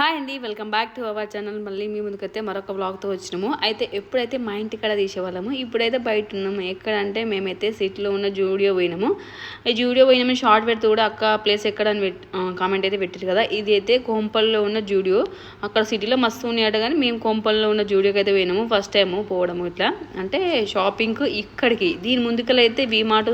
Hi అండి welcome back to our channel మళ్ళీ మీ ముందుకైతే మరొక బ్లాగ్తో వచ్చినాము. అయితే ఎప్పుడైతే మా ఇంటి కాడ తీసేవాళ్ళము ఇప్పుడైతే బయట ఉన్నాము ఎక్కడంటే మేమైతే సిటీలో ఉన్న జూడియో పోయినాము. ఈ జూడియో పోయినాము షార్ట్ పెడితే కూడా అక్క ప్లేస్ ఎక్కడ అని కామెంట్ అయితే పెట్టారు కదా. ఇది అయితే కోంపల్లో ఉన్న జూడియో అక్కడ సిటీలో మస్తు ఉన్నాయట కానీ మేము కోంపల్లో ఉన్న జూడియోకి అయితే పోయినాము ఫస్ట్ టైము పోవడము ఇట్లా. అంటే షాపింగ్కు ఇక్కడికి దీని ముందుకలైతే అయితే వీమాటు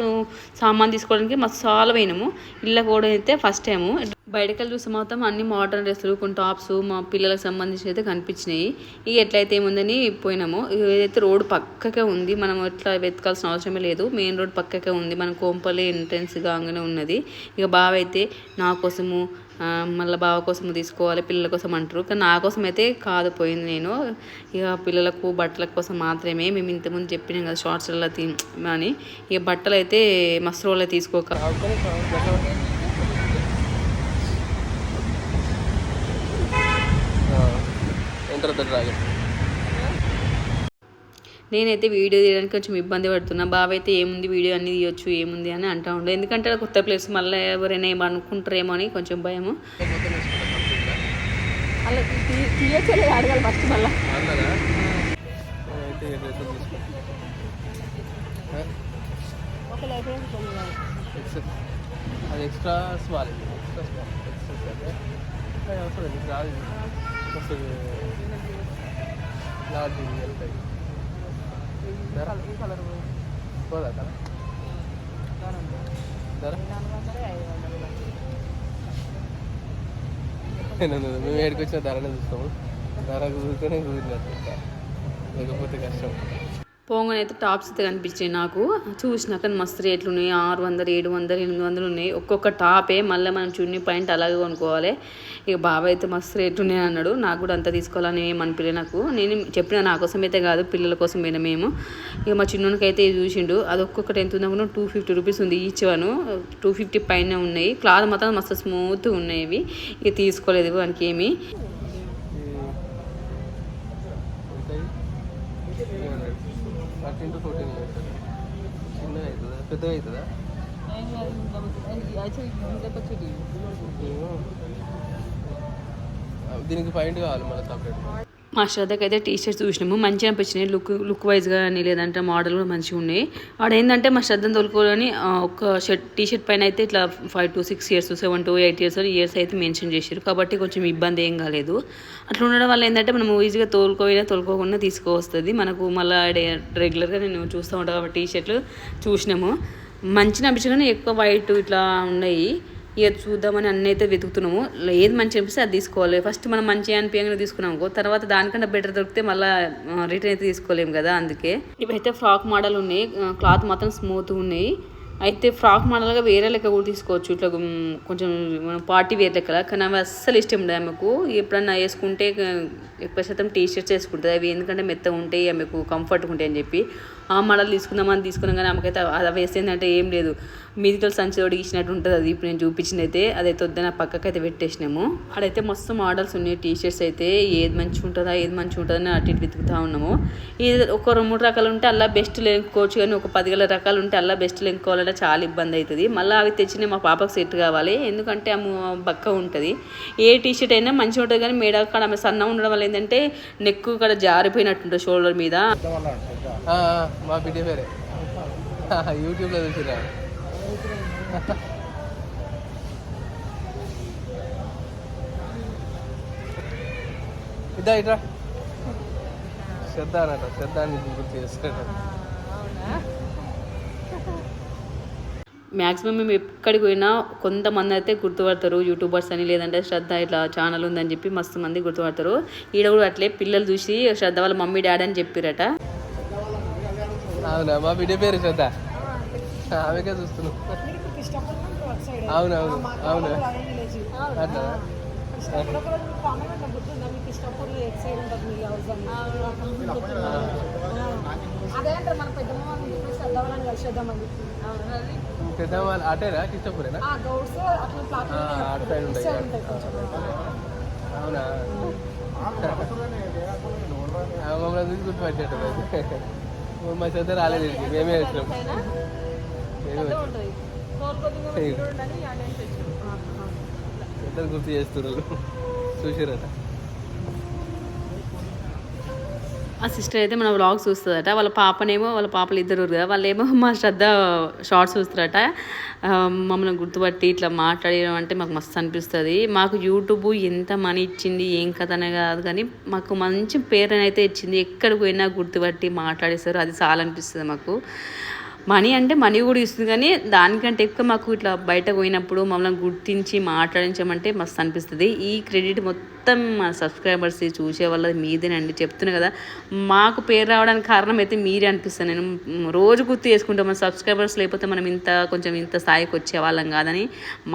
సామాన్ తీసుకోవడానికి మస్తు చాలా పోయినాము. ఇళ్ళ కూడా అయితే ఫస్ట్ టైము బయటకెళ్ళి చూస్తే మాత్రం అన్ని మోడర్న్ డ్రెస్సులు కొన్ని టాప్స్ మా పిల్లలకు సంబంధించి అయితే కనిపించినాయి. ఇక ఎట్లయితే ఏముందని పోయినాము ఏదైతే రోడ్ పక్కకే ఉంది మనం ఎట్లా వెతకాల్సిన అవసరమే లేదు. మెయిన్ రోడ్ పక్కకే ఉంది మన కోంపల్లి ఎంట్రెన్స్ కాగానే ఉన్నది. ఇక బావ అయితే నా కోసము మళ్ళీ బావ కోసము తీసుకోవాలి పిల్లల కోసం అంటారు. కానీ నా కోసం అయితే కాదు పోయింది నేను. ఇక పిల్లలకు బట్టల కోసం మాత్రమే మేము ఇంతకుముందు చెప్పినాం కదా షార్ట్స్లలో తీ అని. ఇక బట్టలు అయితే మస్తు రోజులు తీసుకోక ద డ్రాగన్ నేనైతే వీడియో తీయడానికి కొంచెం ఇబ్బంది పడుతున్నా. బావ అయితే ఏముంది వీడియో అన్ని తీయొచ్చు ఏముంది అని అంటా ఉండే. ఎందుకంటే అది కొత్త ప్లేస్ మళ్ళీ ఎవరైనా ఏమో అనుకుంటారేమో అని కొంచెం భయము. అలా అడగాలి ఫస్ట్ మళ్ళీ. అది extra small. Extra small. Extra small అవసరం ఇది రాదు. వస్తుంది లార్జ్ వెళ్తాయి ధర? పోదా ధర? ధర? మేము ఏడికి వచ్చిన ధరనే చూస్తాము. ధర కుదిరితేనే కుదిరినట్టు లేకపోతే కష్టం. పోగానే అయితే టాప్స్ అయితే కనిపించాయి నాకు. చూసినాక మస్తు రేట్లు ఉన్నాయి. ఆరు వందలు ఏడు వందలు ఎనిమిది వందలు ఉన్నాయి. ఒక్కొక్క టాపే మళ్ళీ మనం చున్నీ పాయింట్ అలాగే కొనుక్కోవాలి. ఇక బాబాయ్ అయితే మస్తు రేట్లు ఉన్నాయి అన్నాడు. నాకు కూడా అంత తీసుకోవాలని ఏం నాకు. నేను చెప్పిన నా కోసం అయితే కాదు పిల్లల కోసం పోయినా మేము. ఇక మా చిన్నోనికి అయితే ఇది చూసిండు. అది ఒక్కొక్కటి ఎంత ఉందనుకున్నా టూ ఫిఫ్టీ రూపీస్ ఉంది ఈచ్ వన్. టూ ఫిఫ్టీ పైన ఉన్నాయి. క్లాత్ మాత్రం మస్తు స్మూత్ ఉన్నాయి ఇవి. ఇక తీసుకోలేదు వానికి ఏమి. థర్టీన్ టు ఫోర్టీన్ చిన్నగా అవుతుందా? పెద్దగా అవుతుందా. దీనికి పాయింట్ కావాలి మళ్ళీ సపరేట్ మా శ్రద్ధకి అయితే టీ షర్ట్స్ చూసినాము. మంచిగా అనిపించినాయి. లుక్ లుక్ వైజ్గా కానీ లేదంటే మోడల్ కూడా మంచిగా ఉన్నాయి. వాడు ఏంటంటే మా శ్రద్ధను తోలుకోవాలని ఒక షర్ట్ టీ షర్ట్ పైన అయితే ఇట్లా five to six years seven to eight years years అయితే మెన్షన్ చేశారు కాబట్టి కొంచెం ఇబ్బంది ఏం కాలేదు. అట్లా ఉండడం వల్ల ఏంటంటే మనం ఈజీగా తోలుకోయినా తోలుకోకుండా తీసుకోవస్తుంది. మనకు మళ్ళీ రెగ్యులర్గా నేను చూస్తూ ఉంటాను కాబట్టి టీ షర్ట్లు చూసినాము. మంచిగా అనిపించిన ఎక్కువ వైట్ ఇట్లా ఉన్నాయి ఇక చూద్దామని అన్నీ అయితే వెతుకుతున్నాము. ఏది మంచి అనిపిస్తే అది తీసుకోవాలి. ఫస్ట్ మనం మంచిగా అనిపించగానే తీసుకున్నాం అనుకో తర్వాత దానికంటే బెటర్ దొరికితే మళ్ళీ రిటర్న్ అయితే తీసుకోలేము కదా అందుకే. ఇవైతే ఫ్రాక్ మోడల్ ఉన్నాయి క్లాత్ మాత్రం స్మూత్ ఉన్నాయి. అయితే ఫ్రాక్ మోడల్గా వేరే లెక్క కూడా తీసుకోవచ్చు. ఇట్లా కొంచెం మనం పార్టీ వేర్ లెక్క కానీ అవి అస్సలు ఇష్టం ఉండదు ఆమెకు. ఎప్పుడన్నా వేసుకుంటే ఎక్కువ శాతం టీ షర్ట్స్ వేసుకుంటుంది. అవి ఎందుకంటే మెత్తగా ఉంటాయి ఆమెకు కంఫర్ట్గా ఉంటాయి అని చెప్పి. ఆ మోడల్ తీసుకుందామని తీసుకున్నాం కానీ ఆమెకైతే అది వేసేందంటే ఏం లేదు. మీదితో సంచి తోడు ఇచ్చినట్టు ఉంటుంది అది. ఇప్పుడు నేను చూపించింది అయితే అదైతే వద్దని పక్కకి అయితే పెట్టేసినాము. అడైతే మస్తు మోడల్స్ ఉన్నాయి. టీ షర్ట్స్ అయితే ఏది మంచిగా ఉంటుందా ఏది మంచిగా ఉంటుందని అటు ఇటు వెతుకుతా ఉన్నాము. ఇది ఒక రెండు మూడు రకాలు ఉంటే అలా బెస్ట్ లెంకోవచ్చు కానీ ఒక పది రకాలు ఉంటే అలా బెస్ట్ లెంకోవాలంటే చాలా ఇబ్బంది అవుతుంది. మళ్ళీ అవి తెచ్చిన మా పాపకు సెట్ కావాలి. ఎందుకంటే ఆమె బక్క ఉంటుంది. ఏ టీ షర్ట్ అయినా మంచిగా ఉంటుంది కానీ మేడ కాడ ఆమె సన్న ఉండడం వల్ల ఏంటంటే నెక్కు ఇక్కడ జారిపోయినట్టుంటుంది షోల్డర్ మీద. మా బిడ్డ పేరే. యూట్యూబ్లో చూసిరా? ఇద్దా ఇట్రా. శ్రద్ధ శ్రద్ధాన్ని గుర్తు చేస్తాడు? మ్యాక్సిమం మేము ఎక్కడికి పోయినా కొంతమంది అయితే గుర్తుపడతారు యూట్యూబర్స్ అని లేదంటే శ్రద్ధ ఇట్లా ఛానల్ ఉందని చెప్పి మస్తు మంది గుర్తుపడతారు. ఈడ కూడా అట్లే పిల్లలు చూసి శ్రద్ధ వాళ్ళ మమ్మీ డాడీ అని చెప్పిరట. అవునా? మా బిడ్డ పేరు శ్రద్ధ. ఆమెకే చూస్తున్నాం. అవునవును అవును. అట్లా? అదే అంటారు మన పెద్దమ్మ వాళ్ళని చెప్పేసి పెద్దవాళ్ళని కలిసేద్దామండి పెద్ద వాళ్ళు అటేనా కిష్టపురేనా అటు సైడ్ ఉంటాయి అవునా? ఆ, మమ్మల్ని చూసి గుర్తుపట్టేట్టు మా శ్రద్ధ రాలేదు మేమే వచ్చినాం ఇద్దరు గుర్తు చేస్తున్నారు? చూసిరట ఆ సిస్టర్ అయితే మన వ్లాగ్ చూస్తుందట. వాళ్ళ పాపనేమో వాళ్ళ పాపలు ఇద్దరు కదా. వాళ్ళేమో మా శ్రద్ధ షార్ట్స్ చూస్తారట. మమ్మల్ని గుర్తుపట్టి ఇట్లా మాట్లాడడం అంటే మాకు మస్తు అనిపిస్తుంది. మాకు యూట్యూబ్ ఎంత మనీ ఇచ్చింది ఏం కథ అనే కాదు కానీ మాకు మంచి పేరునైతే ఇచ్చింది. ఎక్కడికి పోయినా గుర్తుపట్టి మాట్లాడేస్తారు అది చాలా అనిపిస్తుంది మాకు. మనీ అంటే మనీ కూడా ఇస్తుంది కానీ దానికంటే ఎక్కువ మాకు ఇట్లా బయట పోయినప్పుడు మమ్మల్ని గుర్తించి మాట్లాడించమంటే మస్తు అనిపిస్తుంది. ఈ క్రెడిట్ మొత్తం మా సబ్స్క్రైబర్స్ చూసే వాళ్ళ మీదేనండి. చెప్తున్నా కదా మాకు పేరు రావడానికి కారణం అయితే మీరే అనిపిస్తుంది. నేను రోజు గుర్తు చేసుకుంటాం మన సబ్స్క్రైబర్స్ లేకపోతే మనం ఇంత కొంచెం ఇంత స్థాయికి వచ్చే వాళ్ళం కాదని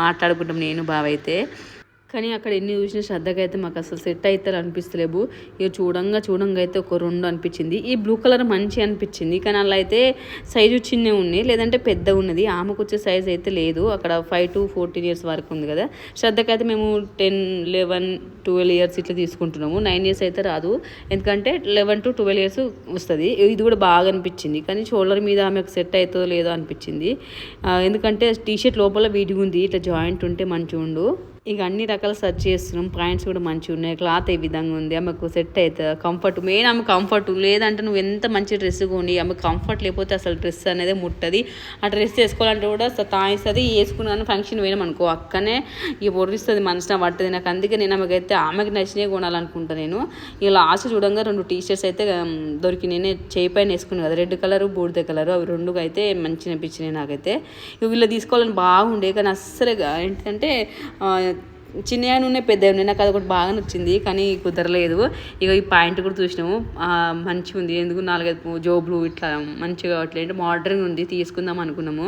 మాట్లాడుకుంటాం నేను బావైతే. కానీ అక్కడ ఎన్ని చూసిన శ్రద్ధగా అయితే మాకు అసలు సెట్ అయితే అనిపిస్తలేవు. ఇక చూడంగా చూడంగా అయితే ఒక రెండు అనిపించింది. ఈ బ్లూ కలర్ మంచి అనిపించింది. కానీ అలా అయితే సైజు చిన్న ఉన్నాయి. లేదంటే పెద్ద ఉన్నది. ఆమెకు వచ్చే సైజ్ అయితే లేదు. అక్కడ ఫైవ్ టు ఫోర్టీన్ ఇయర్స్ వరకు ఉంది కదా. శ్రద్ధకి అయితే మేము టెన్ లెవెన్ ట్వెల్వ్ ఇయర్స్ ఇట్లా తీసుకుంటున్నాము. నైన్ ఇయర్స్ అయితే రాదు. ఎందుకంటే లెవెన్ టు ట్వెల్వ్ ఇయర్స్ వస్తుంది. ఇది కూడా బాగా అనిపించింది. కానీ షోల్డర్ మీద ఆమెకు సెట్ అవుతుందో లేదో అనిపించింది. ఎందుకంటే టీ షర్ట్ లోపల వీడిగా ఉంది. ఇట్లా జాయింట్ ఉంటే మంచిగా ఉండు ఇక అన్ని రకాల సెర్చ్ చేస్తున్నాం. పాయింట్స్ కూడా మంచిగా ఉన్నాయి. క్లాత్ ఏ విధంగా ఉంది. ఆమెకు సెట్ అవుతుంది కంఫర్ట్ మెయిన్ ఆమె కంఫర్ట్ లేదంటే నువ్వు ఎంత మంచి డ్రెస్ కొని ఆమె కంఫర్ట్ లేకపోతే అసలు డ్రెస్ అనేది ముట్టది. ఆ డ్రెస్ వేసుకోవాలంటే కూడా తాయిస్తుంది. వేసుకున్నాను ఫంక్షన్ పోయినాం అనుకో అక్కనే ఇక పొరిస్తుంది మనసున పడుతుంది. నాకు అందుకే నేను ఆమెకైతే ఆమెకి నచ్చినవి కొనాలనుకుంటా నేను. ఇక లాస్ట్ చూడంగా రెండు టీ షర్ట్స్ అయితే ఉమ్, దొరికి నేను చేయి పైన వేసుకున్నాను కదా. రెడ్ కలర్ బూడిద కలర్ అవి రెండు అయితే మంచిగా అనిపించినాయి నాకైతే. ఇక వీళ్ళు తీసుకోవాలని బాగుండే. కానీ అస్సలుగా ఏంటంటే ఆ, చిన్న ఉన్నాయి పెద్ద ఉన్నాయి. నాకు అది ఒకటి బాగా నచ్చింది కానీ కుదరలేదు. ఇక ఈ పాయింట్ కూడా చూసినాము. మంచిగా ఉంది. ఎందుకు నాలుగైదు జోబులు ఇట్లా మంచిగా అట్లా మోడర్న్ ఉంది తీసుకుందాం అనుకున్నాము.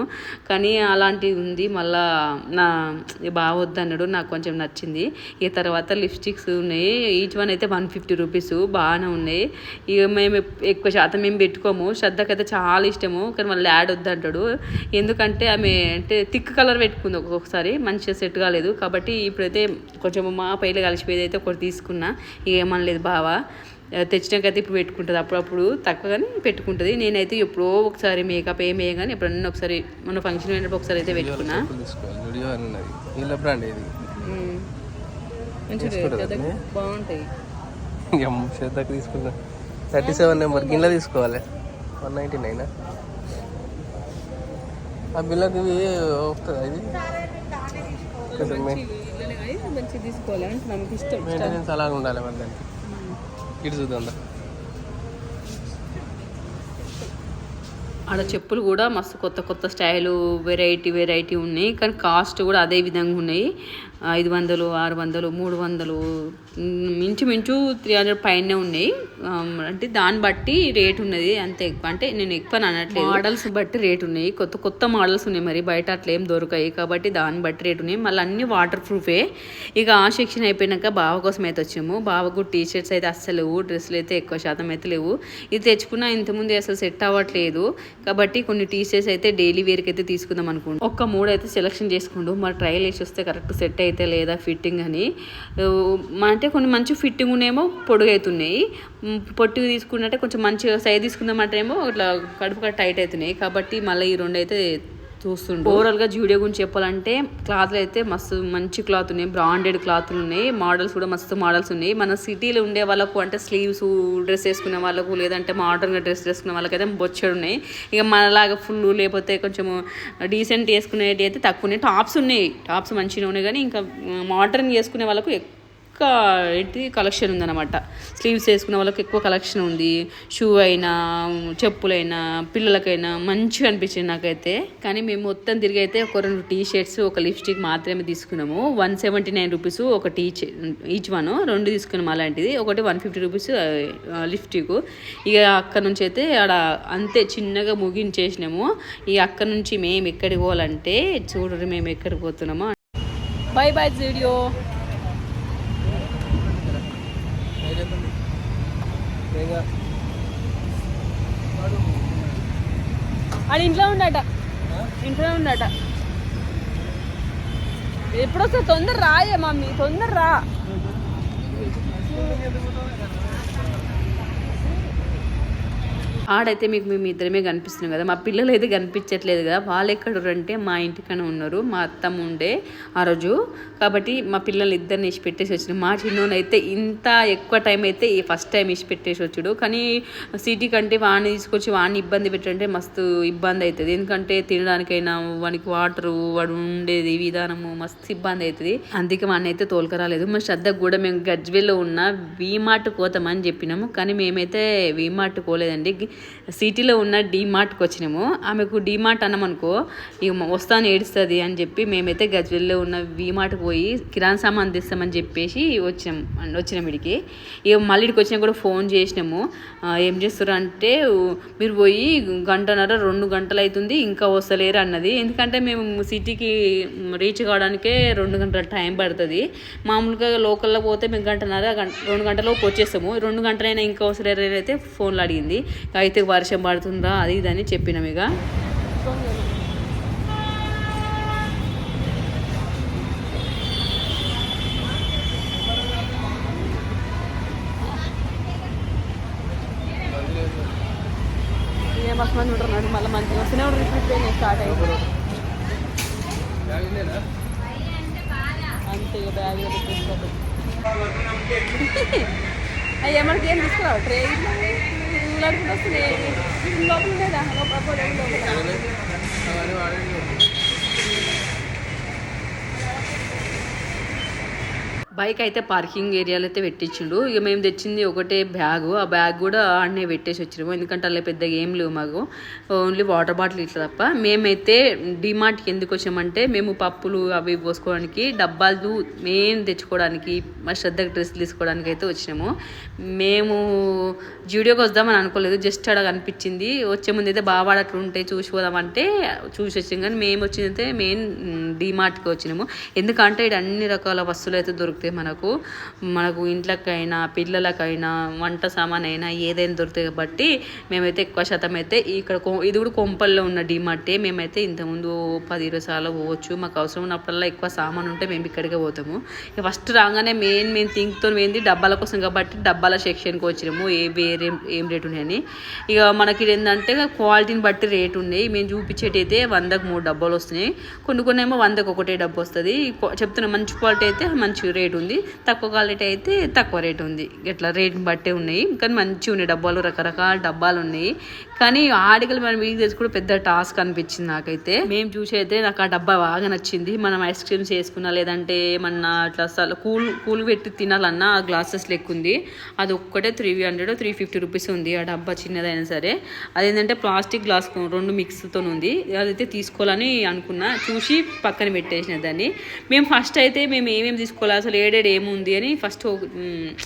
కానీ అలాంటివి ఉంది మళ్ళా నా ఇక బాగా వద్దన్నాడు నాకు కొంచెం నచ్చింది. ఇక తర్వాత లిప్స్టిక్స్ ఉన్నాయి. ఈచ్ వన్ అయితే వన్ ఫిఫ్టీ రూపీస్. బాగానే ఉన్నాయి. ఇక మేము ఎక్కువ శాతం మేము పెట్టుకోము. శ్రద్ధకైతే చాలా ఇష్టము. కానీ మళ్ళీ యాడ్ వద్దంటాడు ఎందుకంటే ఆమె అంటే థిక్ కలర్ పెట్టుకుంది ఒక్కొక్కసారి. మంచిగా సెట్ కాలేదు. కాబట్టి ఇప్పుడు ఇప్పుడైతే కొంచెం మా పైలు కలిసిపోయేది అయితే ఒకటి తీసుకున్నా. ఇక ఏమనలేదు బావా. తెచ్చినాకైతే ఇప్పుడు పెట్టుకుంటుంది. అప్పుడప్పుడు తక్కువ కానీ పెట్టుకుంటుంది. నేనైతే ఎప్పుడో ఒకసారి మేకప్ ఏం వేయగానే ఎప్పుడన్నా ఒకసారి మన ఫంక్షన్ అయినప్పుడు ఒకసారి అయితే పెట్టుకున్నా? బాగుంటాయి. తీసుకున్నా థర్టీ సెవెన్ నెంబర్ గిన్నె తీసుకోవాలి. One ninety nine? ఆ బిల్లకి ఇది మంచిగా తీసుకోవాలి. అంటే ఇష్టం. మెయింటెనెన్స్ అలాగే ఉండాలి మరి దానికి. ఇటు చూద్దాం దా. ఆడ చెప్పులు కూడా మస్తు కొత్త కొత్త స్టైలు వెరైటీ వెరైటీ ఉన్నాయి. కానీ కాస్ట్ కూడా అదే విధంగా ఉన్నాయి. ఐదు వందలు ఆరు వందలు మూడు వందలు మించుమించు మించు మించు త్రీ హండ్రెడ్ పైనే ఉన్నాయి. అంటే దాన్ని బట్టి రేట్ ఉన్నది. అంతే ఎక్కువ. అంటే నేను ఎక్కువ అనట్లేదు. మోడల్స్ బట్టి రేట్ ఉన్నాయి. కొత్త కొత్త మోడల్స్ ఉన్నాయి మరి. బయట అట్లా ఏం దొరకాయి కాబట్టి దాన్ని బట్టి రేట్ ఉన్నాయి. మళ్ళీ అన్ని వాటర్ ప్రూఫే ఇక ఆ సెక్షన్ అయిపోయినాక బావ కోసం అయితే వచ్చాము. బావకు టీ షర్ట్స్ అయితే అస్సలు లేవు. డ్రెస్సులు అయితే ఎక్కువ శాతం అయితే లేవు. ఇది తెచ్చుకున్నా ఇంతకుముందు అసలు సెట్ అవ్వట్లేదు. కాబట్టి కొన్ని టీ షర్ట్స్ అయితే డైలీ వేర్కి అయితే తీసుకుందాం అనుకుంటాం ఒక్క మూడు అయితే సెలెక్షన్ చేసుకుంటూ మరి ట్రయల్ వేసి వస్తే కరెక్ట్ సెట్ అయితే లేదా ఫిట్టింగ్ అని. అంటే కొన్ని మంచి ఫిట్టింగ్ ఉన్నాయేమో పొడుగైతున్నాయి అవుతున్నాయి తీసుకున్నట్టే కొంచెం మంచిగా సైజ్ తీసుకుందామంటే ఏమో ఇట్లా కడుపు టైట్ అవుతున్నాయి కాబట్టి మళ్ళీ ఈ రెండు అయితే చూస్తుండే. ఓవరాల్గా జూడియో గురించి చెప్పాలంటే క్లాత్లు అయితే మస్తు మంచి క్లాత్ ఉన్నాయి. బ్రాండెడ్ క్లాత్లు ఉన్నాయి. మోడల్స్ కూడా మస్తు మోడల్స్ ఉన్నాయి. మన సిటీలో ఉండే వాళ్ళకు అంటే స్లీవ్స్ డ్రెస్ వేసుకునే వాళ్ళకు లేదంటే మోడర్న్గా డ్రెస్ వేసుకునే వాళ్ళకైతే బొచ్చడు ఉన్నాయి. ఇక మనలాగా ఫుల్ లేకపోతే కొంచెం డీసెంట్ వేసుకునేవి అయితే తక్కువ ఉన్నాయి. టాప్స్ ఉన్నాయి. టాప్స్ మంచిగా ఉన్నాయి కానీ ఇంకా మోడర్న్ వేసుకునే వాళ్ళకు ఎక్కువ ఏంటి? కలెక్షన్ ఉందన్నమాట. స్లీవ్స్ వేసుకున్న వాళ్ళకి ఎక్కువ కలెక్షన్ ఉంది. షూ అయినా చెప్పులైనా పిల్లలకైనా మంచిగా అనిపించింది నాకైతే. కానీ మేము మొత్తం తిరిగి అయితే ఒక రెండు టీ షర్ట్స్ ఒక లిప్స్టిక్ మాత్రమే తీసుకున్నాము. వన్ సెవెంటీ నైన్ రూపీస్ ఒక టీ ఈచ్ వన్ రెండు తీసుకున్నాం అలాంటిది. ఒకటి వన్ ఫిఫ్టీ రూపీస్ లిప్స్టిక్ ఇక అక్కడ నుంచి అయితే ఆడ అంతే చిన్నగా ముగించేసినాము. ఈ అక్కడ నుంచి మేము ఎక్కడికి పోవాలంటే చూడరు మేము ఎక్కడికి పోతున్నామో. బై బై వీడియో అది ఇంట్లో ఉండట ఇంట్లో ఉండట ఎప్పుడొస్తే తొందర రాయే మమ్మీ తొందర రా. ఆడైతే మీకు మేము ఇద్దరమే కనిపిస్తున్నాం కదా. మా పిల్లలు అయితే కనిపించట్లేదు కదా. వాళ్ళు ఎక్కడ అంటే మా ఇంటికనే ఉన్నారు. మా అత్తమ్మ ఉండే ఆ రోజు. కాబట్టి మా పిల్లలు ఇద్దరిని ఇచ్చి పెట్టేసి వచ్చినాం. మా చిన్నోని అయితే ఇంత ఎక్కువ టైం అయితే ఈ ఫస్ట్ టైం ఇచ్చి పెట్టేసి వచ్చాడు. కానీ సిటీ కంటే వాడిని తీసుకొచ్చి వాడిని ఇబ్బంది పెట్టంటే మస్తు ఇబ్బంది అవుతుంది ఎందుకంటే తినడానికైనా వానికి వాటరు వాడు ఉండేది విధానము మస్తు ఇబ్బంది అవుతుంది అందుకే వాడిని అయితే తోలుకరాలేదు మా శ్రద్ధకు కూడా మేము గజ్వేల్లో ఉన్న వీమార్ట్ కోతామని చెప్పినాము. కానీ మేమైతే వీమార్ట్ కోలేదండి సిటీలో ఉన్న డీమార్ట్కి వచ్చినాము. ఆమెకు డీమార్ట్ అన్నామనుకో ఇక వస్తాను ఏడుస్తుంది అని చెప్పి మేమైతే గజ్వెల్లో ఉన్న వీమార్ట్కి పోయి కిరాణా సామాన్ తెస్తామని చెప్పేసి వచ్చినాం వచ్చినాం ఇడికి. ఇక మళ్ళీ ఇడికి వచ్చినా కూడా ఫోన్ చేసినాము. ఏం చేస్తారు అంటే మీరు పోయి గంటన్నర రెండు గంటలు అవుతుంది ఇంకా వస్తలేరు అన్నది. ఎందుకంటే మేము సిటీకి రీచ్ కావడానికే రెండు గంటల టైం పడుతుంది. మామూలుగా లోకల్లో పోతే మేము గంటన్నర గంట రెండు గంటలోపు వచ్చేస్తాము. రెండు గంటలైనా ఇంకా వస్తలేరు అయితే ఫోన్లో అడిగింది. అయితే వర్షం పడుతుందా? అది ఇది అని చెప్పినాం ఇక ఏ మస్తు మంది ఉంటున్నాడు మళ్ళీ మంచిగా వస్తూనే ఉంటారు ఇప్పుడు స్టార్ట్ అయ్యి బ్యాగ్ ఉందేనా? అంతే ఇక బ్యాగ్ తీసుకోవద్దు అయ్యా మనకి ఏం తీసుకురావు ట్రే ఊళ్ళడుకుంటూ వస్తున్నాయి లోపల ఉండేదా లోపల లోపల అవన్నీ వాడేది బైక్ అయితే పార్కింగ్ ఏరియాలో అయితే పెట్టించిండు. ఇక మేము తెచ్చింది ఒకటే బ్యాగు. ఆ బ్యాగ్ కూడా ఆడనే పెట్టేసి వచ్చినాము. ఎందుకంటే అలా పెద్దగా ఏం లేవు మాకు. ఓన్లీ వాటర్ బాటిల్ ఇట్లా తప్ప. మేమైతే డిమార్ట్కి ఎందుకు వచ్చామంటే మేము పప్పులు అవి పోసుకోవడానికి డబ్బాలు మెయిన్ తెచ్చుకోవడానికి మా శ్రద్ధకు డ్రెస్ తీసుకోవడానికి అయితే వచ్చినాము. మేము జూడియోకి వద్దామని అనుకోలేదు. జస్ట్ అక్కడ కనిపించింది. వచ్చే ముందు అయితే బాగా అట్లా ఉంటాయి చూసి పోదామంటే చూసి వచ్చాం కానీ మేము వచ్చిందైతే మెయిన్ డిమార్ట్కి వచ్చినాము. ఎందుకంటే ఇక్కడ అన్ని రకాల వస్తువులు అయితే దొరుకుతాయి. మనకు మనకు ఇంట్లోకైనా పిల్లలకైనా వంట సామాన్ అయినా ఏదైనా దొరుకుతాయి కాబట్టి మేమైతే ఎక్కువ శాతం అయితే ఇక్కడ ఇది కూడా కొంపల్లో ఉన్న డిమార్టే. మేమైతే ఇంతకుముందు పది ఇరవై సార్లు పోవచ్చు. మాకు అవసరం ఉన్నప్పుడల్లా ఎక్కువ సామాన్ ఉంటే మేము ఇక్కడికే పోతాము. ఇక ఫస్ట్ రాగానే మెయిన్ మెయిన్ థింక్తో ఏంది? డబ్బాల కోసం కాబట్టి డబ్బాల సెక్షన్కి వచ్చినాము. ఏ వేరే ఏం రేట్ ఉన్నాయని. ఇక మనకి ఏంటంటే క్వాలిటీని బట్టి రేట్ ఉన్నాయి. మేము చూపించేటి అయితే వందకు మూడు డబ్బాలు వస్తున్నాయి. కొన్ని కొన్ని ఏమో వందకు ఒకటే డబ్బు వస్తుంది. చెప్తున్నా మంచి క్వాలిటీ అయితే మంచి రేట్. ఉంది. తక్కువ క్వాలిటీ అయితే తక్కువ రేట్ ఉంది. ఇట్లా రేట్ని బట్టే ఉన్నాయి. కానీ మంచిగా ఉన్నాయి డబ్బాలు. రకరకాల డబ్బాలు ఉన్నాయి. కానీ ఆడికలు మనం వీడికి తెచ్చి కూడా పెద్ద టాస్క్ అనిపించింది నాకైతే. మేము చూసి అయితే నాకు ఆ డబ్బా బాగా నచ్చింది. మనం ఐస్ క్రీమ్స్ వేసుకున్నా లేదంటే ఏమన్నా అట్లా అసలు కూల్ కూల్ పెట్టి తినాలన్నా ఆ గ్లాసెస్ లెక్క ఉంది. అది ఒక్కటే three hundred three fifty rupees ఉంది ఆ డబ్బా చిన్నదైనా సరే. అదేంటంటే ప్లాస్టిక్ గ్లాస్ రెండు మిక్స్తో ఉంది. అదైతే తీసుకోవాలని అనుకున్నా. చూసి పక్కన పెట్టేసిన దాన్ని. మేము ఫస్ట్ అయితే మేము ఏమేమి తీసుకోవాలి? అసలు ఏడేడు ఏముంది అని ఫస్ట్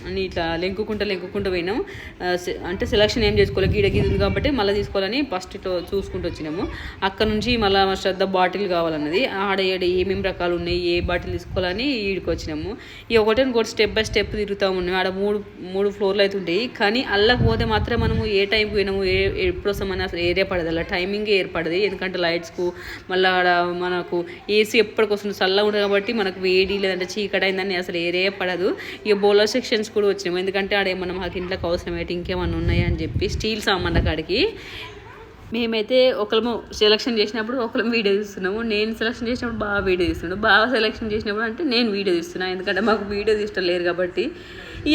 అని ఇట్లా లెంకుకుంటా లెంకుకుంటూ పోయినాం. సె- అంటే సెలక్షన్ ఏం చేసుకోవాలి గీడ గీది ఉంది కాబట్టి మళ్ళీ తీసుకోవాలని ఫస్ట్ ఇట్లా చూసుకుంటూ వచ్చినాము. అక్కడ నుంచి మళ్ళీ శ్రద్ధ బాటిల్ కావాలన్నది. ఆడ ఏడ ఏమేమి రకాలు ఉన్నాయి ఏ బాటిల్ తీసుకోవాలని ఈడికి వచ్చినాము. ఈ ఒకటే కూడా స్టెప్ బై స్టెప్ తిరుగుతూ ఉన్నాం. ఆడ మూడు మూడు ఫ్లోర్లు అయితే ఉంటాయి. కానీ అల్లకు పోతే మాత్రం మనము ఏ టైంకి పోయినాము ఏ ఎప్పుడు వస్తామని అసలు ఏరియా పడదు. అలా టైమింగ్ ఏర్పడదు. ఎందుకంటే లైట్స్కు మళ్ళీ ఆడ మనకు ఏసీ ఎప్పటికి వస్తుంది చల్లగా ఉంటుంది కాబట్టి మనకు వేడి లేదంటే చీకటైందని అసలు ఏరియా పడదు. ఇక బౌలర్ సెక్షన్స్ కూడా వచ్చినాము. ఎందుకంటే ఆడ మనం మాకు ఇంట్లోకి అవసరం ఏంటి ఇంకేమన్నా ఉన్నాయని చెప్పి స్టీల్ సామాన్ల కాడికి మేమైతే ఒకళ్ళము సెలెక్షన్ చేసినప్పుడు ఒకళ్ళం వీడియో తీస్తున్నాము. నేను సెలెక్షన్ చేసినప్పుడు బాగా వీడియో తీస్తున్నాడు. బాగా సెలక్షన్ చేసినప్పుడు అంటే నేను వీడియో తీస్తున్నాను ఎందుకంటే మాకు వీడియో తీయడం లేరు కాబట్టి.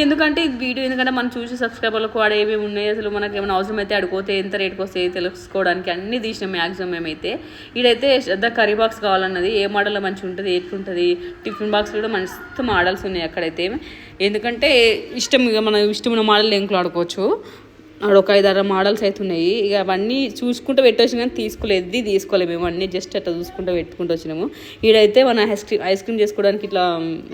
ఎందుకంటే ఇది వీడియో ఎందుకంటే మనం చూసి సబ్స్క్రైబర్లకు వాడు ఏమేమి ఉన్నాయి అసలు మనకి ఏమైనా అవసరం అయితే అడిగిపోతే ఎంత రేట్కి వస్తాయి తెలుసుకోవడానికి అన్నీ తీసినాం మ్యాక్సిమం మేమైతే. ఇడైతే శ్రద్ధ కర్రీ బాక్స్ కావాలన్నది ఏ మోడల్లో మంచిగా ఉంటుంది ఎట్లుంటుంది టిఫిన్ బాక్స్ కూడా మస్తు మోడల్స్ ఉన్నాయి అక్కడైతే. ఎందుకంటే ఇష్టం ఇక మన ఇష్టమైన మోడల్ ఎంకులు ఆడుకోవచ్చు. ఒక ఐదారు మోడల్స్ అయితే ఉన్నాయి ఇక అవన్నీ చూసుకుంటూ పెట్టొచ్చిన కానీ తీసుకోలేదు. ఇది తీసుకోలేదు మేము. అన్నీ జస్ట్ అట్లా చూసుకుంటూ పెట్టుకుంటూ వచ్చినాము. ఈడైతే మన ఐస్ క్రీమ్ ఐస్ క్రీమ్ చేసుకోవడానికి ఇట్లా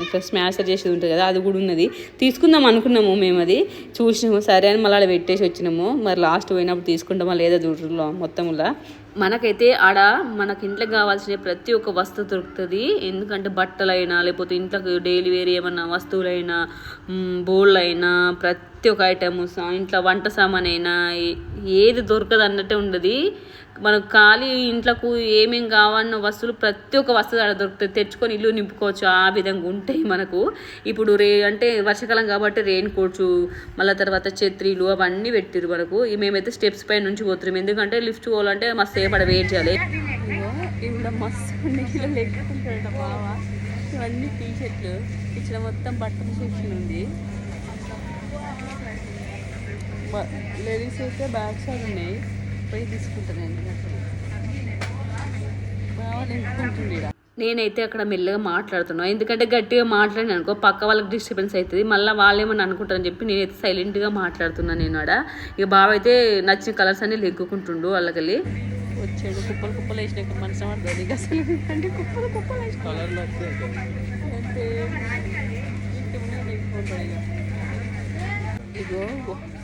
ఇట్లా స్మాషర్ చేసేది ఉంటుంది కదా అది కూడా ఉన్నది. తీసుకుందాం అనుకున్నాము మేము అది. చూసినాము. సరే అని మళ్ళీ అలా పెట్టేసి వచ్చినాము. మరి లాస్ట్ పోయినప్పుడు తీసుకుంటామా లేదా దూరంలో మొత్తంలో మనకైతే ఆడ మనకి ఇంట్లోకి కావాల్సిన ప్రతి ఒక్క వస్తువు దొరుకుతుంది. ఎందుకంటే బట్టలైనా లేకపోతే ఇంట్లోకి డైలీ వేర్ ఏమన్నా వస్తువులైనా బోళ్ళైనా ప్రతి ఒక్క ఐటమ్ ఇంట్లో వంట సామాన్ అయినా ఏది దొరకదు అన్నట్టే ఉండదు. మనకు ఖాళీ ఇంట్లోకు ఏమేం కావాలన్న వస్తువులు ప్రతి ఒక్క వస్తువు అక్కడ దొరుకుతుంది తెచ్చుకొని ఇల్లు నింపుకోవచ్చు. ఆ విధంగా ఉంటాయి మనకు. ఇప్పుడు రే అంటే వర్షాకాలం కాబట్టి రెయిన్ కోట్స్ మళ్ళీ తర్వాత ఛత్రీలు అవన్నీ పెట్టిరు మనకు. మేమైతే స్టెప్స్ పై నుంచి పోతున్నాం. ఎందుకంటే లిఫ్ట్ పోవాలంటే మస్తు సేపు వెయిట్ చేయాలి. మస్తు నీళ్ళు లెక్కుంటాడట బావా. ఇవన్నీ టీ షర్ట్లు ఇచ్చిన మొత్తం బట్టల సెక్షన్ ఉంది. లేడీస్ అయితే బ్యాగ్స్ అవి ఉన్నాయి. పోయి తీసుకుంటాను ఎందుకంటే బాగా నింపుకుంటుంది ఈడ. నేనైతే అక్కడ మెల్లగా మాట్లాడుతున్నాను ఎందుకంటే గట్టిగా మాట్లాడిన అనుకో పక్క వాళ్ళకి డిస్టర్బెన్స్ అవుతుంది. మళ్ళీ వాళ్ళు ఏమని అనుకుంటారని చెప్పి నేనైతే సైలెంట్గా మాట్లాడుతున్నాను నేను ఆడ. ఇక బావ అయితే నచ్చిన కలర్స్ అన్ని లెగ్గుకుంటుండు వాళ్ళకెళ్ళి. వచ్చాడు. కుప్పలు కుప్పలు వేసినాక మనసు పడుతుంది. ఇక అసలు అంటే కుప్పలు కుప్పలు వేసిన. కలర్లో ఇగో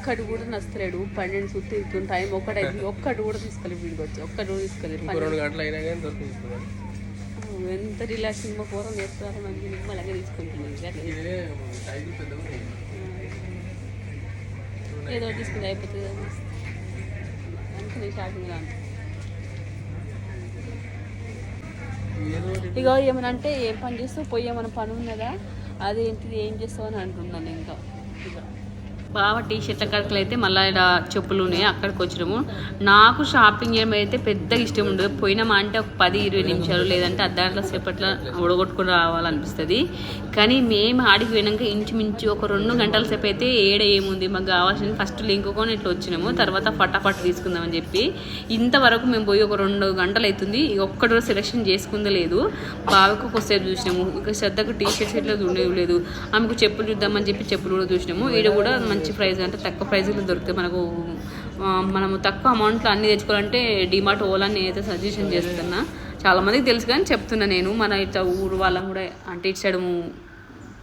ఒక్కటి కూడా నచ్చలేడు. పన్నెండు సుత్తి తిరుగుతుంది టైం ఒక్కటి అయింది ఒక్కటి కూడా తీసుకెళ్ళి వీడికి వచ్చి ఒక్కటి కూడా ఇంకో దొరుకుతుంది ఎంత రిలాక్సింగ్ మా కూర నేర్చుకోవాలి మంచి నిమ్మలంగా తీసుకుంటున్నాను ఇక. ఏదో తీసుకుంటే అయిపోతుంది కదా. అందుకని షాపింగ్ రాను. ఇగో ఏమని అంటే ఏం పని చేస్తావు? పోయి ఏమైనా పని ఉన్నదా? అదేంటిది? ఏం చేస్తావు? అని అంటున్నాను ఇంకా. ఇక బావ టీ షర్ట్ అక్కడికి అయితే మళ్ళీ ఇలా చెప్పులు ఉన్నాయి అక్కడికి వచ్చినాము నాకు షాపింగ్ చేయడం అయితే పెద్దగా ఇష్టం ఉండదు. పోయినామా అంటే ఒక పది ఇరవై నిమిషాలు లేదంటే అర్ధగంటల సేపట్లో ఉడగొట్టుకుని రావాలనిపిస్తుంది. కానీ మేము ఆడికి పోయినాక ఇంచుమించు ఒక రెండు గంటల సేపు అయితే ఏడ ఏముంది మాకు కావాల్సిన ఫస్ట్ లింకుకొని ఇట్లా వచ్చినాము. తర్వాత ఫటాఫట్ తీసుకుందామని చెప్పి ఇంతవరకు మేము పోయి ఒక రెండు గంటలు అవుతుంది ఒక్కడో సెలెక్షన్ చేసుకుందా లేదు. బావకు ఒకసేపు చూసినాము. ఇక శ్రద్ధకు టీ షర్ట్స్ ఇట్లా ఉండేవి లేదు. ఆమెకు చెప్పులు చూద్దామని చెప్పి చెప్పులు కూడా చూసినాము. ఈడ కూడా మంచి మంచి ప్రైస్ అంటే తక్కువ ప్రైస్లో దొరుకుతాయి. మనకు మనము తక్కువ అమౌంట్లో అన్ని తెచ్చుకోవాలంటే డిమార్ట్ ఓలా నేనైతే సజెషన్ చేస్తున్నా. చాలా మందికి తెలుసు కానీ చెప్తున్నా నేను. మన ఇట్లా ఊరు వాళ్ళం కూడా అంటే ఇటు సైడ్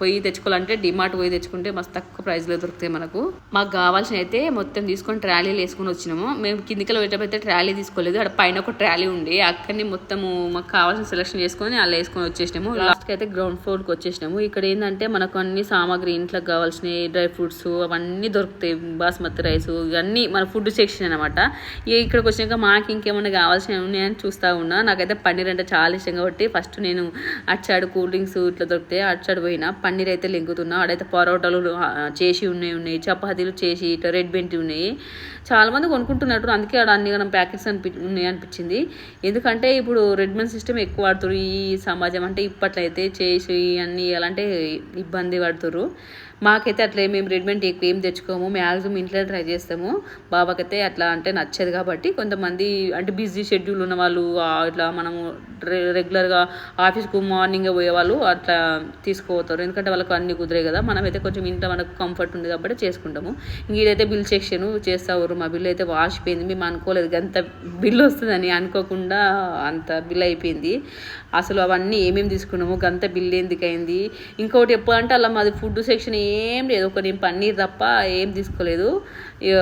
పోయి తెచ్చుకోవాలంటే డిమార్ట్ పోయి తెచ్చుకుంటే మస్తు తక్కువ ప్రైస్లో దొరుకుతాయి మనకు. మాకు కావాల్సిన అయితే మొత్తం తీసుకొని ట్రాలీలు వేసుకొని వచ్చినాము. మేము కిందికి వెళ్ళేటప్పుడు ట్రాలీ తీసుకోలేదు. అక్కడ పైన ఒక ట్రాలీ ఉండి. అక్కడిని మొత్తము మాకు కావాల్సిన సెలెక్షన్ చేసుకొని అలా వేసుకొని వచ్చేసినాము. లాస్ట్కి అయితే గ్రౌండ్ ఫ్లోర్కి వచ్చేసినాము. ఇక్కడ ఏంటంటే మనకు అన్ని సామాగ్రి ఇంట్లోకి కావాల్సిన డ్రై ఫ్రూట్స్ అవన్నీ దొరుకుతాయి. బాస్మతి రైస్ ఇవన్నీ మన ఫుడ్ సెక్షన్ అనమాట ఇక్కడికి వచ్చినాక మాకు ఇంకేమైనా కావాల్సినవి ఉన్నాయని చూస్తూ ఉన్నా. నాకైతే పన్నీర్ అంటే చాలా ఇష్టం కాబట్టి ఫస్ట్ నేను అచ్చాడు కూల్ డ్రింక్స్ ఇట్లా దొరికితే అచ్చాడు పోయినా. పన్నీర్ అయితే లెంగుతున్నా. ఆడైతే పరోటాలు చేసి ఉన్నాయి ఉన్నాయి. చపాతీలు చేసి ఇట్లా రెడ్ బెంటి ఉన్నాయి. చాలామంది కొనుక్కుంటున్నట్టు అందుకే ఆడ అన్ని మనం ప్యాకెట్స్ అనిపి ఉన్నాయి అనిపించింది. ఎందుకంటే ఇప్పుడు రెడ్మెంట్ సిస్టమ్ ఎక్కువ వాడుతారు ఈ సమాజం. అంటే ఇప్పట్లయితే చేసి అన్ని అంటే ఇబ్బంది పడుతురు మాకైతే అట్లా మేము రెడీమేడ్ ఎక్కువ ఏం తెచ్చుకోము. మ్యాక్సిమం ఇంట్లో ట్రై చేస్తాము. బాబాకైతే అట్లా అంటే నచ్చదు కాబట్టి కొంతమంది అంటే బిజీ షెడ్యూల్ ఉన్న వాళ్ళు ఇట్లా మనము రెగ్యులర్గా ఆఫీస్కు మార్నింగ్ పోయే వాళ్ళు అట్లా తీసుకుపోతారు ఎందుకంటే వాళ్ళకి అన్ని కుదిరే కదా. మనమైతే కొంచెం ఇంట్లో మనకు కంఫర్ట్ ఉంది కాబట్టి చేసుకుంటాము. ఇంక బిల్ సెక్షన్ చేస్తావు మా బిల్ అయితే వాసిపోయింది మేము అనుకోలేదు అంత బిల్ వస్తుందని అనుకోకుండా అంత బిల్ అయిపోయింది. అసలు అవన్నీ ఏమేమి తీసుకున్నాము గంత బిల్ ఎందుకు అయింది ఇంకోటి ఎప్పుడంటే అలా మాది ఫుడ్ సెక్షన్ ఏం లేదు. ఒక నేను పన్నీర్ తప్ప ఏం తీసుకోలేదు. ఇక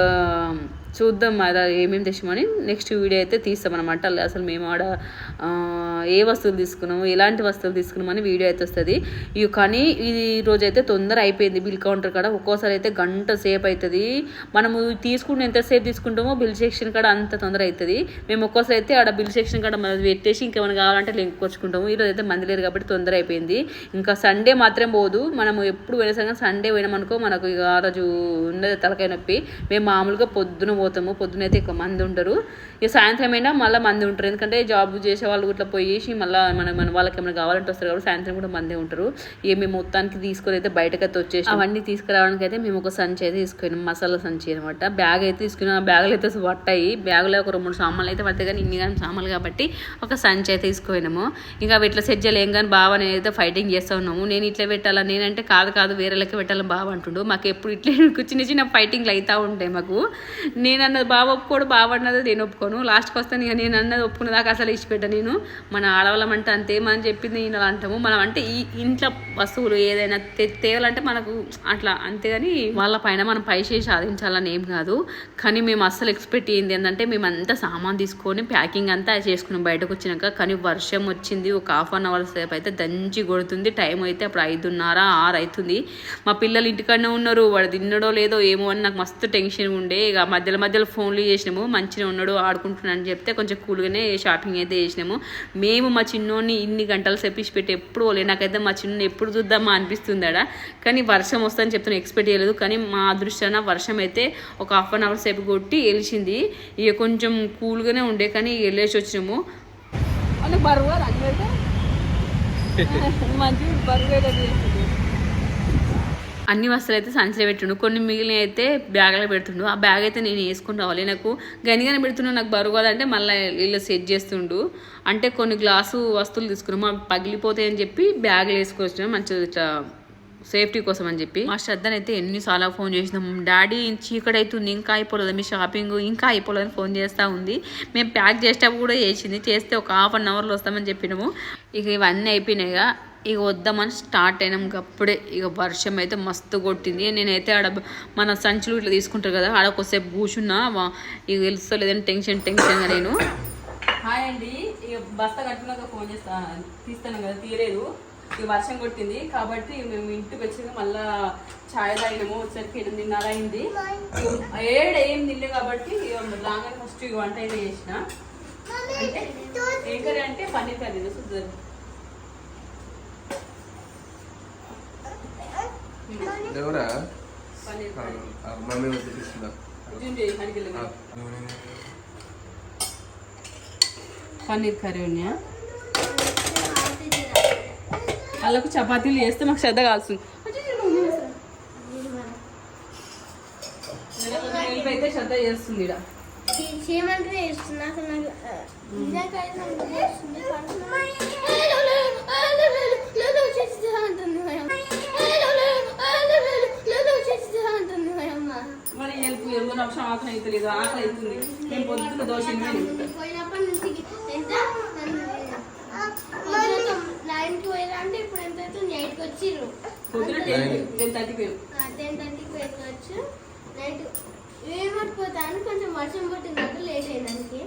చూద్దాం అలా ఏమేమి తెచ్చామని నెక్స్ట్ వీడియో అయితే తీస్తామన్నమాట అనమాట అసలు మేము ఆడ ఏ వస్తువులు తీసుకున్నాము ఎలాంటి వస్తువులు తీసుకున్నామని వీడియో అయితే వస్తుంది. ఇక కానీ ఈ రోజు అయితే తొందర అయిపోయింది బిల్ కౌంటర్ కాడ. ఒక్కోసారి అయితే గంట సేపు అవుతుంది మనము తీసుకుని ఎంతసేపు తీసుకుంటామో బిల్ సెక్షన్ కాడ అంత తొందర అవుతుంది మేము ఒక్కోసారి అయితే ఆడ బిల్ సెక్షన్ కాడ మనం పెట్టేసి ఇంకేమైనా కావాలంటే లింక్ వచ్చుకుంటాము ఈరోజు అయితే మంది లేరు కాబట్టి తొందర అయిపోయింది. ఇంకా సండే మాత్రం పోదు. మనము ఎప్పుడు పోయినా సండే పోయినామనుకో మనకు ఇక ఆ రోజు ఉన్నది తలకాయ నొప్పి. మేము మామూలుగా పొద్దున పోతాము పొద్దున అయితే ఎక్కువ మంది ఉంటారు ఇక సాయంత్రం అయినా మళ్ళీ మంది ఉంటారు. ఎందుకంటే జాబ్ చేసే వాళ్ళు ఇట్లా పోయేసి మళ్ళీ మన మన వాళ్ళకి ఏమైనా కావాలంటే వస్తారు కాబట్టి సాయంత్రం కూడా మందే ఉంటారు. ఇక మేము మొత్తానికి తీసుకొని అయితే బయటకు అయితే వచ్చేసి అవన్నీ తీసుకురావడానికి అయితే మేము ఒక సంచి అయితే తీసుకున్నాం మసాలా సంచి అనమాట బ్యాగ్ అయితే తీసుకున్నాం. ఆ బ్యాగులు అయితే పట్టాయి. బ్యాగులో ఒక రెండు మూడు సామాన్లు అయితే పడతాయి కానీ ఇన్ని కానీ సామాన్లు కాబట్టి ఒక సంచి అయితే తీసుకుపోయినాము. ఇంకా అవి ఇట్లా సెట్ చేయలేం కానీ బావ నేనైతే ఫైటింగ్ చేస్తూ ఉన్నాము నేను ఇట్లా పెట్టాలా నేనంటే కాదు కాదు వేరే పెట్టాలని బావ అంటుండు. మాకు ఎప్పుడు ఇట్లా చిన్న చిన్న ఫైటింగ్లు అవుతూ ఉంటాయి మాకు. నేను అన్నది బాబు ఒప్పుకోడు బాబు అన్నది నేను ఒప్పుకోను. లాస్ట్కి వస్తాను ఇక నేను అన్నది ఒప్పుకున్న దాకా అసలు ఇచ్చిపెట్ట నేను. మన ఆడవాళ్ళం అంటే అంతే మనం చెప్పింది నేను అలా అంటాము. మనం అంటే ఈ ఇంట్లో వస్తువులు ఏదైనా తేవాలంటే మనకు అట్లా అంతేగాని వాళ్ళ పైన మనం పై చేసి సాధించాలని ఏం కాదు. కానీ మేము అస్సలు ఎక్స్పెక్ట్ అయ్యింది ఏంటంటే మేము అంతా సామాన్ తీసుకొని ప్యాకింగ్ అంతా చేసుకున్నాం. బయటకు వచ్చినాక కానీ వర్షం వచ్చింది. ఒక హాఫ్ అన్ అవర్ సేపు అయితే దంచి కొడుతుంది. టైం అయితే అప్పుడు ఐదున్నర ఆరు అవుతుంది మా పిల్లలు ఇంటికన్నా ఉన్నారు. వాడు తిన్నడో లేదో ఏమో అని నాకు మస్తు టెన్షన్ ఉండే. ఇక మధ్యలో మధ్యలో ఫోన్లు చేసినాము మంచిగా ఉన్నాడు ఆడుకుంటున్నాను అని చెప్తే కొంచెం కూల్గానే షాపింగ్ అయితే చేసినాము. మేము మా చిన్నోడిని ఇన్ని గంటలు సెప్పించి పెట్టి ఎప్పుడు పోలే. నాకైతే మా చిన్న ఎప్పుడు చూద్దామా అనిపిస్తుందడా కానీ వర్షం వస్తుందని చెప్తున్నా ఎక్స్పెక్ట్ చేయలేదు. కానీ మా అదృష్టాన వర్షం అయితే ఒక హాఫ్ అన్ అవర్ సేపు కొట్టి వెలిసింది. ఇక కొంచెం కూల్గానే ఉండే కానీ వెళ్ళేసి వచ్చినాము. అంటే బరువు మంచి బరువు అన్ని వస్తువులు అయితే సంచిలో పెట్టిండు. కొన్ని మిగిలిన అయితే బ్యాగ్లో పెడుతుండు. ఆ బ్యాగ్ అయితే నేను వేసుకుని రావాలి. నాకు గనిగానే పెడుతుండు నాకు బరువు కాదంటే మళ్ళీ వీళ్ళు సెట్ చేస్తుండు. అంటే కొన్ని గ్లాసు వస్తువులు తీసుకున్నాము అవి పగిలిపోతాయని చెప్పి బ్యాగ్లు వేసుకొచ్చినాం మంచిగా ఇట్లా సేఫ్టీ కోసం అని చెప్పి. మా శ్రద్ధను అయితే ఎన్నిసార్లు ఫోన్ చేసినాం. డాడీ చీకడైతే ఉంది. ఇంకా అయిపోలేదు మీ షాపింగ్? ఇంకా అయిపోలేదని ఫోన్ చేస్తూ ఉంది. మేము ప్యాక్ చేసేటప్పుడు కూడా చేసింది. చేస్తే ఒక హాఫ్ అన్ అవర్లో వస్తామని చెప్పినాము. ఇక ఇవన్నీ అయిపోయినాయిగా ఇక వద్దామని స్టార్ట్ అయినాం. అప్పుడే ఇక వర్షం అయితే మస్తు కొట్టింది. నేనైతే ఆడ మన సంచులు ఇట్లా తీసుకుంటారు కదా ఆడ కొద్దిసేపు కూర్చున్నా. ఇక ఇక తెలుస్తలేదని టెన్షన్ టెన్షన్గా నేను. హాయ్ అండి. ఇక బస్తా కట్టుకున్నాక ఫోన్ చేస్తా తీస్తాను కదా తీయలేదు. ఇక వర్షం కొట్టింది. కాబట్టి మేము ఇంటికి వచ్చాక మళ్ళా ఛాయ్ తాగినాము. వచ్చేసరికి ఎనిమిదిన్నర అయింది. ఏడు ఏం తినలే కాబట్టి ఇక రాగానే ఫస్ట్ వంట అయితే చేసిన. అంటే ఏం కర్రీ అంటే పన్నీర్ కర్రీ. చూద్దాం ఎవరా? పన్నీర్ కర్రీ మమ్మీ పన్నీర్ ఉన్నాయా? వాళ్ళకు చపాతీలు చేస్తే మాకు శ్రద్ధ కాల్సింది అయితే శ్రద్ధ చేస్తుంది ఇక్కడ చేయమంటే చేస్తున్నా ఆకలి అవుతలేదు ఆకలి అవుతుంది? మేము పొద్దున్న దోశ పొద్దున టెన్ టెన్ థర్టీకి పోయి టెన్ థర్టీకి వెళ్ళవచ్చు నైట్ ఏమడిపోతాను కొంచెం వర్షం పట్టిందంటే లేట్ అయ్యేదానికి